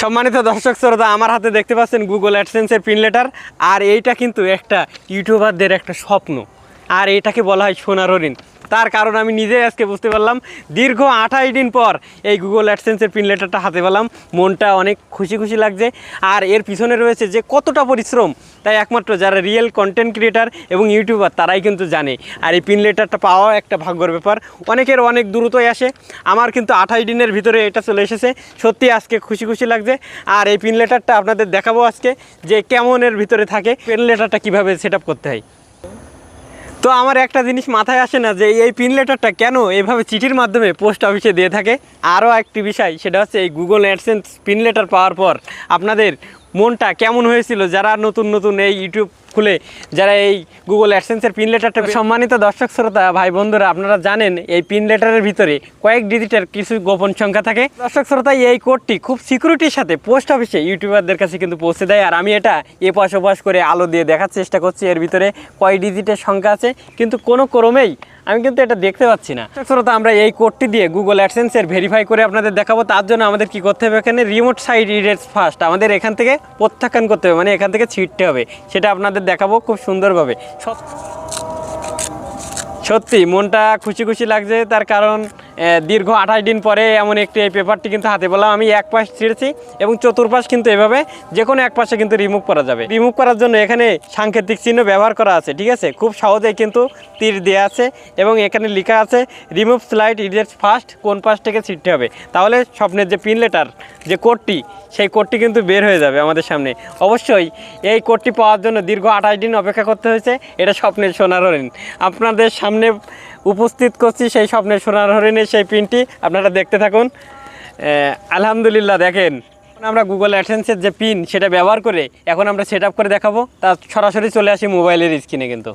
সম্মানিত দর্শক শ্রোতা, আমার হাতে দেখতে পাচ্ছেন গুগল অ্যাডসেন্সের পিন লেটার আর এইটা কিন্তু একটা ইউটিউবারদের একটা স্বপ্ন। আর এটাকে বলা হয় সোনার হরিণ তার কারণ আমি নিজেই আজকে বুঝতে পারলাম। দীর্ঘ আঠাশ দিন পর এই গুগল অ্যাডসেন্সের পিন লেটারটা হাতে পেলাম। মনটা অনেক খুশি খুশি লাগছে। আর এর পিছনে রয়েছে যে কতটা পরিশ্রম, তাই একমাত্র যারা রিয়েল কন্টেন্ট ক্রিয়েটার এবং ইউটিউবার তারাই কিন্তু জানে। আর এই পিন লেটারটা পাওয়া একটা ভাগ্যর ব্যাপার। অনেকের অনেক দ্রুতই আসে। আমার কিন্তু আঠাশ দিনের ভিতরে এটা চলে এসেছে। সত্যি আজকে খুশি খুশি লাগছে। আর এই পিন লেটারটা আপনাদের দেখাবো আজকে যে কেমনের ভিতরে থাকে। পিন লেটারটা কীভাবে সেট করতে হয়। তো আমার একটা জিনিস মাথায় আসে না যে এই পিন লেটারটা কেন এভাবে চিঠির মাধ্যমে পোস্ট অফিসে দিয়ে থাকে? আরও একটি বিষয়, সেটা হচ্ছে এই গুগল অ্যাডসেন্স পিন লেটার পাওয়ার পর আপনাদের মনটা কেমন হয়েছিল? যারা নতুন নতুন এই ইউটিউব খুলে যারা এই গুগল অ্যাডসেন্সের পিন লেটারটা সম্মানিত দর্শক শ্রোতা ভাই বন্ধুরা আপনারা জানেন এই পিন লেটারের ভিতরে কয়েক ডিজিটের কিছু গোপন সংখ্যা থাকে। দর্শক শ্রোতা এই কোডটি খুব সিকিউরিটির সাথে পোস্ট অফিসে ইউটিউবারদের কাছে কিন্তু পৌঁছে দেয়। আর আমি এটা এপাশ ওপাশ করে আলো দিয়ে দেখার চেষ্টা করছি। এর ভিতরে কয় ডিজিটের সংখ্যা আছে কিন্তু কোনো ক্রমেই আমি কিন্তু এটা দেখতে পাচ্ছি না। শ্রোতা আমরা এই কোডটি দিয়ে গুগল অ্যাডসেন্সের ভেরিফাই করে আপনাদের দেখাবো, তার জন্য আমাদের কি করতে হবে এখানে? রিমোট সাইড ইডেটস ফার্স্ট আমাদের এখান থেকে প্রত্যাখ্যান করতে হবে মানে এখান থেকে ছিটতে হবে। সেটা আপনাদের দেখাবো খুব সুন্দরভাবে। সত্যি, মনটা খুশি খুশি লাগছে, তার কারণ দীর্ঘ আঠাশ দিন পরে এমন একটি এই পেপারটি কিন্তু হাতে পেলাম। আমি এক পাশ ছিঁড়েছি এবং চতুর্পাশ কিন্তু এভাবে যে কোনো এক পাশে কিন্তু রিমুভ করা যাবে। রিমুভ করার জন্য এখানে সাংকেতিক চিহ্ন ব্যবহার করা আছে, ঠিক আছে? খুব সহজেই কিন্তু তীর দেওয়া আছে এবং এখানে লেখা আছে রিমুভ স্লাইড ইডিয়েটস ফার্স্ট কোন পাশ থেকে ছিটতে হবে? তাহলে স্বপ্নের যে পিন লেটার যে কোডটি সেই কোডটি কিন্তু বের হয়ে যাবে আমাদের সামনে। অবশ্যই এই কোডটি পাওয়ার জন্য দীর্ঘ আঠাশ দিন অপেক্ষা করতে হয়েছে। এটা স্বপ্নের সোনার হরিণ। আপনাদের সামনে উপস্থিত করছি সেই স্বপ্নের সোনার হরিণের সেই পিনটি। আপনারা দেখতে থাকুন। আলহামদুলিল্লাহ, দেখেন। আমরা গুগল অ্যাডসেন্সের যে পিন, সেটা ব্যবহার করে এখন আমরা সেট করে দেখাবো। তা সরাসরি চলে আসি মোবাইলের স্ক্রিনে কিন্তু।